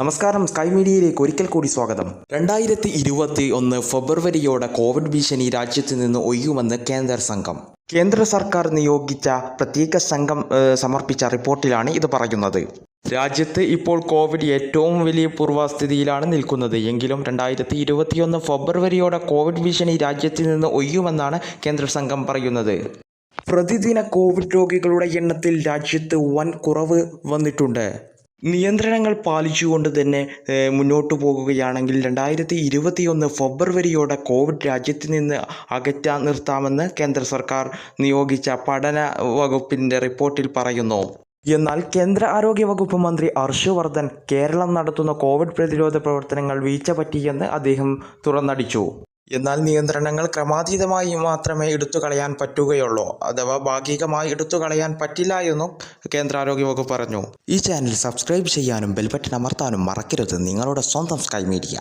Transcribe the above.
നമസ്കാരം സ്കൈ മീഡിയയിലേക്ക് ഒരിക്കൽ കൂടി സ്വാഗതം. രണ്ടായിരത്തി ഇരുപത്തി ഒന്ന് ഫെബ്രുവരിയോടെ കോവിഡ് ഭീഷണി രാജ്യത്ത് നിന്ന് ഒഴിയുമെന്ന് കേന്ദ്ര സംഘം. കേന്ദ്ര സർക്കാർ നിയോഗിച്ച പ്രത്യേക സംഘം സമർപ്പിച്ച റിപ്പോർട്ടിലാണ് ഇത് പറയുന്നത്. രാജ്യത്ത് ഇപ്പോൾ കോവിഡ് ഏറ്റവും വലിയ പൂർവസ്ഥിതിയിലാണ് നിൽക്കുന്നത്. എങ്കിലും രണ്ടായിരത്തി ഇരുപത്തിയൊന്ന് ഫെബ്രുവരിയോടെ കോവിഡ് ഭീഷണി രാജ്യത്തിൽ നിന്ന് ഒഴിയുമെന്നാണ് കേന്ദ്ര സംഘം പറയുന്നത്. പ്രതിദിന കോവിഡ് രോഗികളുടെ എണ്ണത്തിൽ രാജ്യത്ത് വൻ കുറവ് വന്നിട്ടുണ്ട്. നിയന്ത്രണങ്ങൾ പാലിച്ചുകൊണ്ട് തന്നെ മുന്നോട്ട് പോകുകയാണെങ്കിൽ രണ്ടായിരത്തി ഇരുപത്തിയൊന്ന് ഫെബ്രുവരിയോടെ കോവിഡ് രാജ്യത്ത് നിന്ന് അകറ്റാൻ നിർത്താമെന്ന് കേന്ദ്ര സർക്കാർ നിയോഗിച്ച പഠന വകുപ്പിന്റെ റിപ്പോർട്ടിൽ പറയുന്നു. എന്നാൽ കേന്ദ്ര ആരോഗ്യ വകുപ്പ് മന്ത്രി ഹർഷവർദ്ധൻ കേരളം നടത്തുന്ന കോവിഡ് പ്രതിരോധ പ്രവർത്തനങ്ങൾ വീഴ്ച പറ്റിയെന്ന് അദ്ദേഹം തുറന്നടിച്ചു. എന്നാൽ നിയന്ത്രണങ്ങൾ ക്രമാതീതമായി മാത്രമേ എടുത്തു കളയാൻ പറ്റുകയുള്ളൂ അഥവാ ഭാഗികമായി എടുത്തു കളയാൻ പറ്റില്ല എന്നും കേന്ദ്ര ആരോഗ്യ വകുപ്പ് പറഞ്ഞു. ഈ ചാനൽ സബ്സ്ക്രൈബ് ചെയ്യാനും ബെൽബട്ടൺ അമർത്താനും മറക്കരുത്. നിങ്ങളുടെ സ്വന്തം സ്കൈ മീഡിയ.